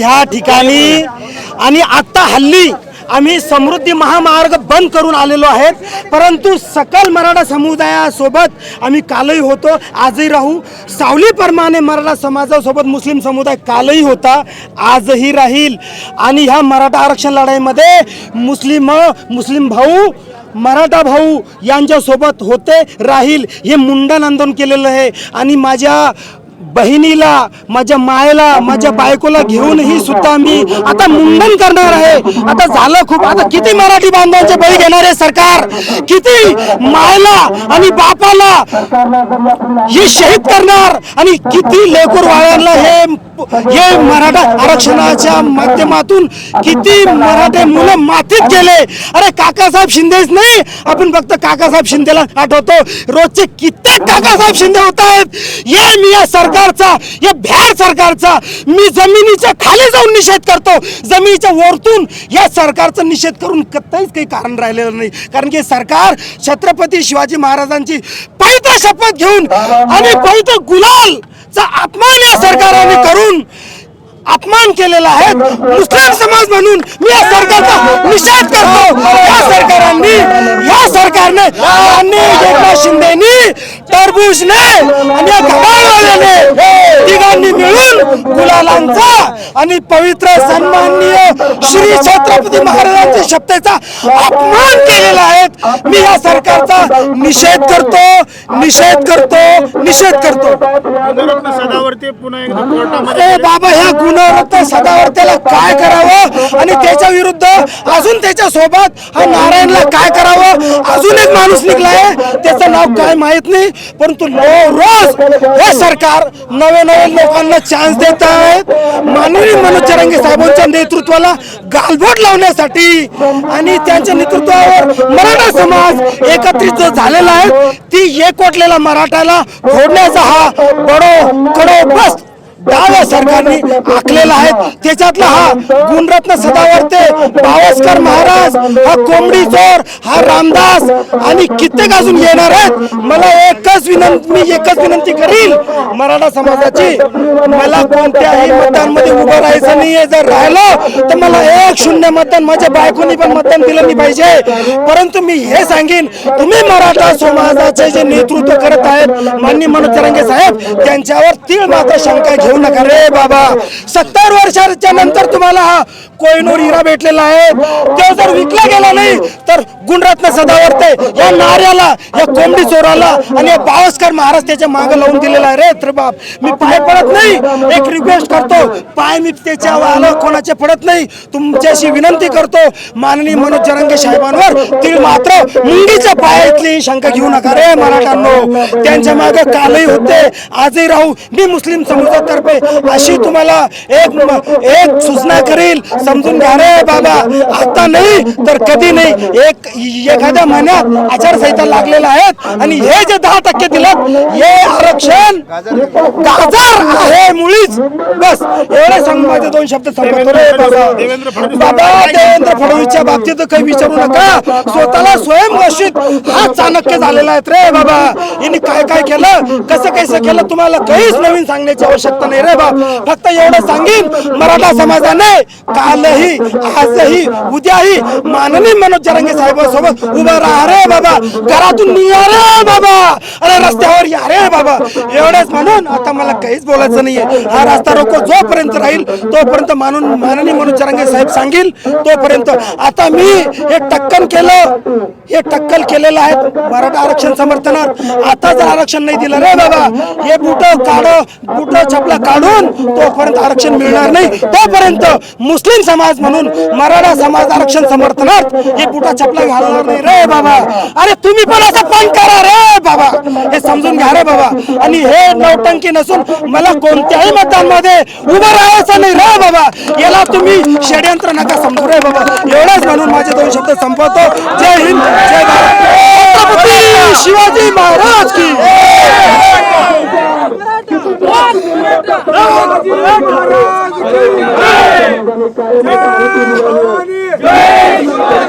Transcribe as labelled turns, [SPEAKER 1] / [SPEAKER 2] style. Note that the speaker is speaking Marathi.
[SPEAKER 1] ह्या ठिकाणी आणि आत्ता हल्ली आम्ही समृद्धी महामार्ग बंद करून आलेलो आहेत. परंतु सकल मराठा समुदायासोबत आम्ही कालही होतो आजही राहू. सावलीप्रमाणे मराठा समाजासोबत मुस्लिम समुदाय कालही होता आजही राहील. आणि ह्या मराठा आरक्षण लढाईमध्ये मुस्लिम मुस्लिम भाऊ मराठा भाऊ यांच्यासोबत होते राहील. हे मुंडन आंदोलन केलेलं आहे. आणि माझ्या बहिणीला माझ्या मायला माझ्या बायकोला घेऊनही सुद्धा मी आता मुंडन करणार आहे. आता झालं खूप. आता किती मराठी बांधवांचे बळी घेणार आहे सरकार? किती मायला आणि बापाला हे शहीद करणार? आणि किती लेकूर वाळ्यांना हे हे मराठा आरक्षणाच्या माध्यमातून किती मराठे मुलं मातीत गेले. अरे काकासाहेब शिंदेच नाही. आपण फक्त काकासाहेब शिंदेला आठवतो. रोजचे कित्येक काकासाहेब शिंदे होत आहेत. हे मी या सरकारचा या भ्याड सरकारचा मी जमिनीच्या खाली जाऊन निषेध करतो. जमिनीच्या वरतून या सरकारचा निषेध करून कत्ताहीच काही कारण राहिलेलं नाही. कारण की सरकार छत्रपती शिवाजी महाराजांची पवित्र शपथ घेऊन आणि पवित्र गुलाल चा अपमान या सरकारने करून अपमान केलेला आहे. मुस्लिम समाज म्हणून मी या सरकारचा निषेध करतो. या सरकारांनी या सरकारने माननीय एकनाथ शिंदेनी तरबूजने आणि या घड्याळवाल्याने तिघांनी मिळून गुलालांचा आणि पवित्र सन्माननीय श्री छत्रपती महाराजांच्या शब्दाचा अपमान केलेला आहे. मी या सरकारचा निषेध करतो निषेध करतो निषेध करतो. बाबा ह्या गुणवत्ता सदावर्त्याला काय करावं? आणि त्याच्या विरुद्ध अजून त्याच्या सोबत हा नारायणला काय करावं? अजून एक माणूस निघलाय. त्याचं नाव काय माहीत नाही परंतु लो- रोज हे सरकार नवे नवे लोकांना चान्स देत आहेत माननीय मनोज चरंगे साहेबांच्या नेतृत्वाला गालबोट लावण्यासाठी आणि त्यांच्या नेतृत्वावर मराठा समाज एकत्रित झालेला आहे ती एकवटलेला मराठाला फोडण्याचा हा बडो कडो बस डाव या सरकारने आखलेला आहे. त्याच्यातला हा गुणरत्न सदावर्ते बावस्कर महाराज हा कोंबडी चोर हा रामदास आणि कित्येक अजून येणार आहेत. मला एकच विनंती मी एकच विनंती करील. मराठा समाजाची मला कोणत्याही मतदानमध्ये उभं राहायचं नाहीये. जर राहिलं तर मला एक शून्य मतदान माझ्या बायकोनी पण मतदान दिलं नाही पाहिजे. परंतु मी हे सांगेन तुम्ही मराठा समाजाचे जे नेतृत्व करत आहेत माननीय मनोज तरंगे साहेब त्यांच्यावर तीळ मात्र शंका घेऊ नका रे बाबा. सत्तर वर्षाच्या नंतर तुम्हाला हा कोहिनूर हिरा भेटलेला आहे. तो जर विकला गेला नाही तर गुणरत्न सदावर्ते या नाऱ्याला या कोंबडी चोराला आणि या बावस्कर महाराज त्याच्यामागे लावून दिलेला आहे रे तर बाप मी पाय पडत नाही. एक रिक्वेस्ट करतो. पाय मी त्याच्या आलं कोणाचे पडत नाही. तुमच्याशी विनंती करतो. माननीय मनोज जरंगे साहेबांवर ती मात्र मुंगीच्या पायातली शंका घेऊ नका रे मराठ्यांनो. त्यांच्या मागे कालही होते. आजही राहू. मी मुस्लिम समाजातर्फे अशी तुम्हाला एक एक सूचना करील. समजून घ्या रे बाबा. आता नाही तर कधी नाही. एक एखाद्या महिन्यात आचारसंहिता लागलेला आहे आणि हे जे दहा टक्के दिलं हे आरक्षण गाजर आहे मुळीच. बस एवढे सांगून माझे दोन शब्द रे बाबा. बाबा देवेंद्र फडणवीसच्या बाबतीत काही विचारू नका. स्वतःला स्वयंघोषित हा चाणक्य झालेला आहे रे बाबा. यांनी काय काय केलं? कसं कसं केलं? तुम्हाला काहीच नवीन सांगण्याची आवश्यकता नाही रे बाबा फक्त एवढं सांगेन मराठा समाजाने कालही आजही उद्याही माननीय मनोज जरंगे साहेबांसोबत उभं राहा रे बाबा. घरातून निघा रे बाबा. अरे रस्त्यावर या रे बाबा. एवढंच म्हणून आता मला काहीच बोलायचं नाहीये. हा रस्ता रोको. जोपर्यंत राहील तोपर्यंत मानून माननीय मनोज जरंगे साहेब सांगेल तोपर्यंत. आता मी एक टक्के हे टक्कल केलेलं आहे. मराठा आरक्षण समर्थनात. आता जर आरक्षण नाही दिलं रे बाबा हे बुट काढ बुट छपला काढून तोपर्यंत आरक्षण मिळणार नाही. तोपर्यंत मुस्लिम समाज म्हणून मराठा समाज आरक्षण समर्थनात हे बुटा छपला घालणार नाही रे बाबा. अरे तुम्ही पण असं पण करा रे बाबा. हे समजून घ्या रे बाबा. आणि हे नौटंकी नसून मला कोणत्याही मतांमध्ये उभं राहायचं नाही रे बाबा. याला तुम्ही षडयंत्र नका समजू रे बाबा. एवढं म्हणून शब्द संपवतो. जय हिंद जय भारत. छत्रपती शिवाजी महाराज की